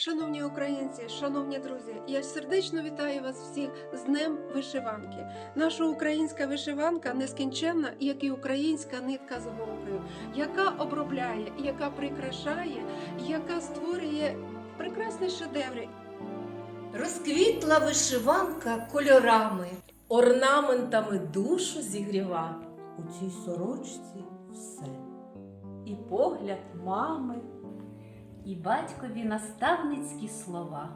Шановні українці, шановні друзі, я сердечно вітаю вас всіх з Днем Вишиванки. Наша українська вишиванка нескінченна, як і українська нитка з голкою, яка обробляє, яка прикрашає, яка створює прекрасні шедеври. Розквітла вишиванка кольорами, орнаментами душу зігріва. У цій сорочці все. І погляд мами, і батькові наставницькі слова.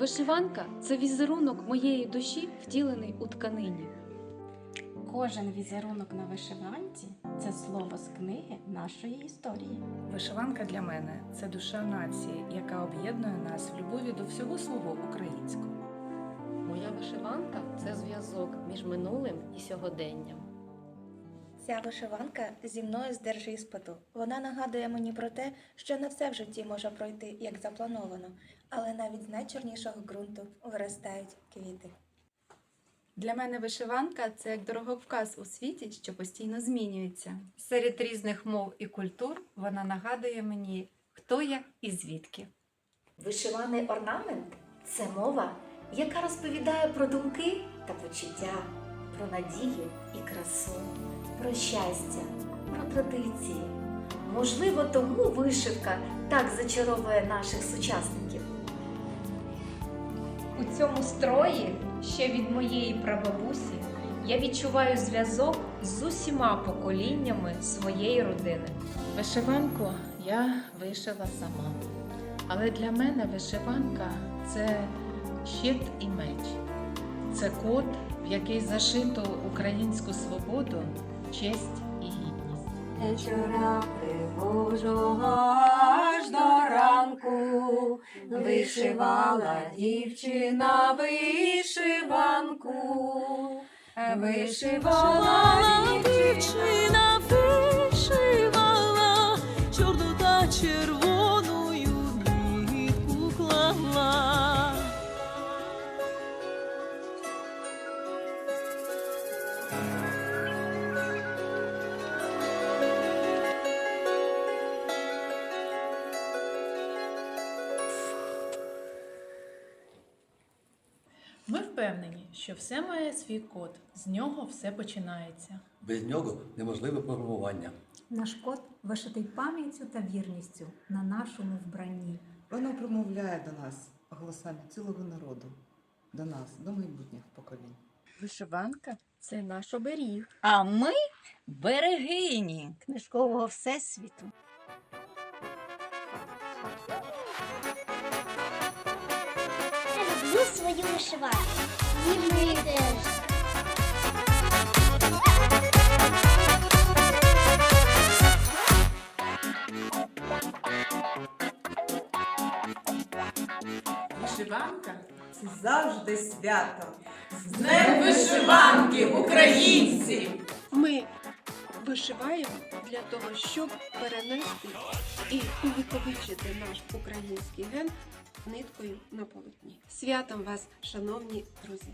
Вишиванка це візерунок моєї душі, втілений у тканині. Кожен візерунок на вишиванці це слово з книги нашої історії. Вишиванка для мене це душа нації, яка об'єднує нас в любові до всього свого українського. Моя вишиванка це зв'язок між минулим і сьогоденням. Ця вишиванка зі мною з держіспиту. Вона нагадує мені про те, що не все в житті може пройти як заплановано, але навіть з найчорнішого ґрунту виростають квіти. Для мене вишиванка це як дороговказ у світі, що постійно змінюється. Серед різних мов і культур вона нагадує мені, хто я і звідки. вишиваний орнамент це мова, яка розповідає про думки та почуття, про надію і красу, про щастя, про традиції. Можливо, тому вишивка так зачаровує наших сучасників. У цьому строї, ще від моєї прабабусі, я відчуваю зв'язок з усіма поколіннями своєї родини. Вишиванку я вишила сама. Але для мене вишиванка це щит і меч. Це код, в який зашито українську свободу, честь і гідність. Вечора пригожого аж до ранку вишивала дівчина вишиванку, вишивала дівчина. Ми впевнені, що все має свій код, з нього все починається. Без нього неможливе програмування. Наш код вишитий пам'яттю та вірністю на нашому вбранні. Воно промовляє до нас голосами цілого народу, до нас, до майбутніх поколінь. Вишиванка це наш оберіг. А ми берегині книжкового всесвіту. Люблю свою вишиванку. І теж. Вишиванка Це завжди свято. З Днем вишиванки, українці! Ми вишиваємо для того, щоб перенести і увіковічити наш український ген ниткою на полотні. Святом вас, шановні друзі!